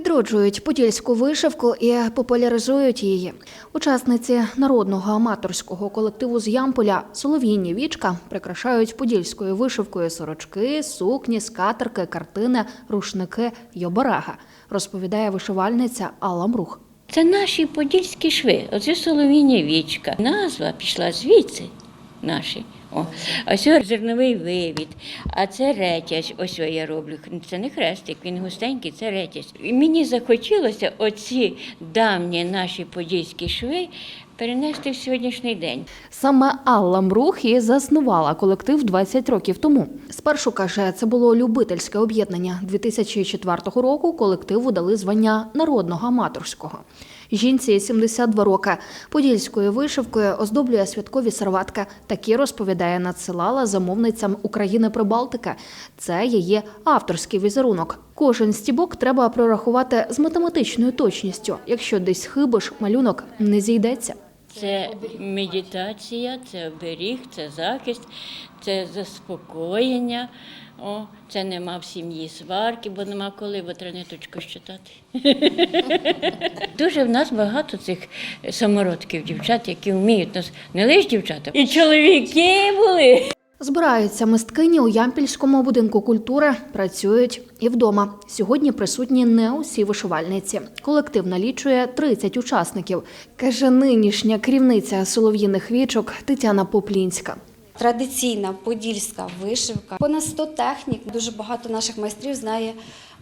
Відроджують подільську вишивку і популяризують її. Учасниці народного аматорського колективу з Ямполя Солов'їні Вічка прикрашають подільською вишивкою сорочки, сукні, скатерки, картини, рушники й обереги, розповідає вишивальниця Алла Мрух. Це наші подільські шви, оце солов'їня вічка. Назва пішла звідси наші. О, ось зерновий вивід, а це ретязь. Ось я роблю. Це не хрестик, він густенький, це ретязь. І мені захотілося оці давні наші подільські шви перенести в сьогоднішній день. Саме Алла Мрух і заснувала колектив 20 років тому. Спершу каже, це було любительське об'єднання. 2004 року колективу дали звання народного аматорського. Жінці 72 роки. Подільською вишивкою оздоблює святкові серватки. Такі розповідає, надсилала замовницям України Прибалтика. Це її авторський візерунок. Кожен стібок треба прорахувати з математичною точністю. Якщо десь хибиш, малюнок не зійдеться. Це медитація, це оберіг, це захист, це заспокоєння. О, це нема в сім'ї сварки, бо нема коли, бо треба щитати. Дуже в нас багато цих самородків, дівчат, які вміють нас не лише дівчата, і чоловіки були. Збираються мисткині у Ямпільському будинку культури, працюють і вдома. Сьогодні присутні не усі вишивальниці. Колектив налічує 30 учасників, каже нинішня керівниця солов'їних вічок Тетяна Поплінська. Традиційна подільська вишивка. Понад 100 технік. Дуже багато наших майстрів знає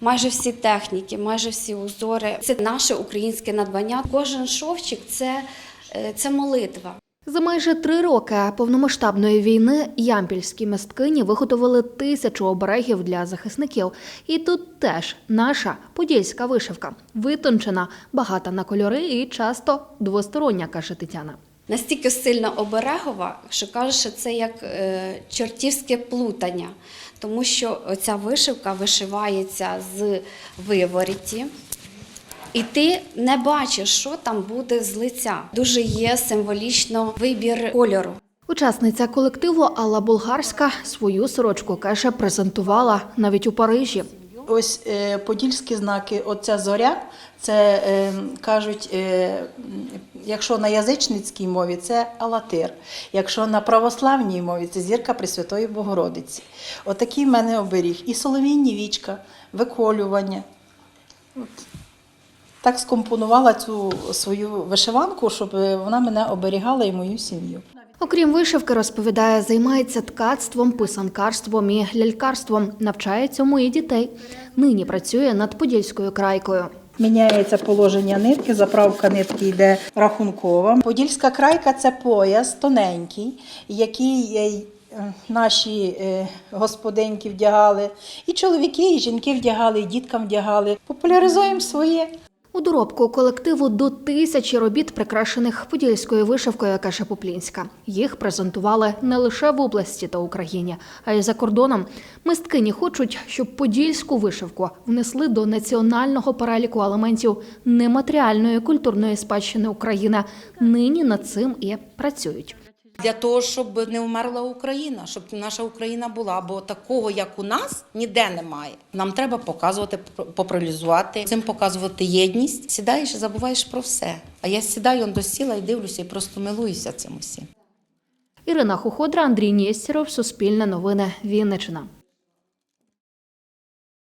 майже всі техніки, майже всі узори. Це наше українське надбання. Кожен шовчик це, е, це молитва. За майже три роки повномасштабної війни ямпільські мисткині виготовили тисячу оберегів для захисників. І тут теж наша подільська вишивка витончена, багата на кольори і часто двостороння, каже Тетяна. Настільки сильно оберегова, що кажуть, що це як е, чортівське плутання, тому що ця вишивка вишивається з виворіті. І ти не бачиш, що там буде з лиця. Дуже є символічно вибір кольору. Учасниця колективу Алла Болгарська свою сорочку каже, презентувала навіть у Парижі. Ось е, подільські знаки, оця зоря, це е, кажуть, е, якщо на язичницькій мові це Алатир, якщо на православній мові це зірка Пресвятої Богородиці. Отакий в мене оберіг. І солов'їнні вічка, виколювання. От. Так скомпонувала цю свою вишиванку, щоб вона мене оберігала і мою сім'ю. Окрім вишивки, розповідає, займається ткацтвом, писанкарством і лялькарством, навчає цьому і дітей. Нині працює над подільською крайкою. Міняється положення нитки, заправка нитки йде рахункова. Подільська крайка це пояс тоненький, який е, наші е, господинки вдягали, і чоловіки, і жінки вдягали, і діткам вдягали. Популяризуємо своє. У доробку колективу до тисячі робіт, прикрашених подільською вишивкою, каже Поплінська. Їх презентували не лише в області та Україні, а й за кордоном. Мисткині хочуть, щоб подільську вишивку внесли до національного переліку елементів нематеріальної культурної спадщини України. Нині над цим і працюють. Для того, щоб не вмерла Україна, щоб наша Україна була, бо такого, як у нас, ніде немає. Нам треба показувати, популяризувати, цим показувати єдність. Сідаєш забуваєш про все. А я сідаю до сіла і дивлюся, і просто милуюся цим усім. Ірина Хуходра, Андрій Нєстєров, Суспільне новини, Вінниччина.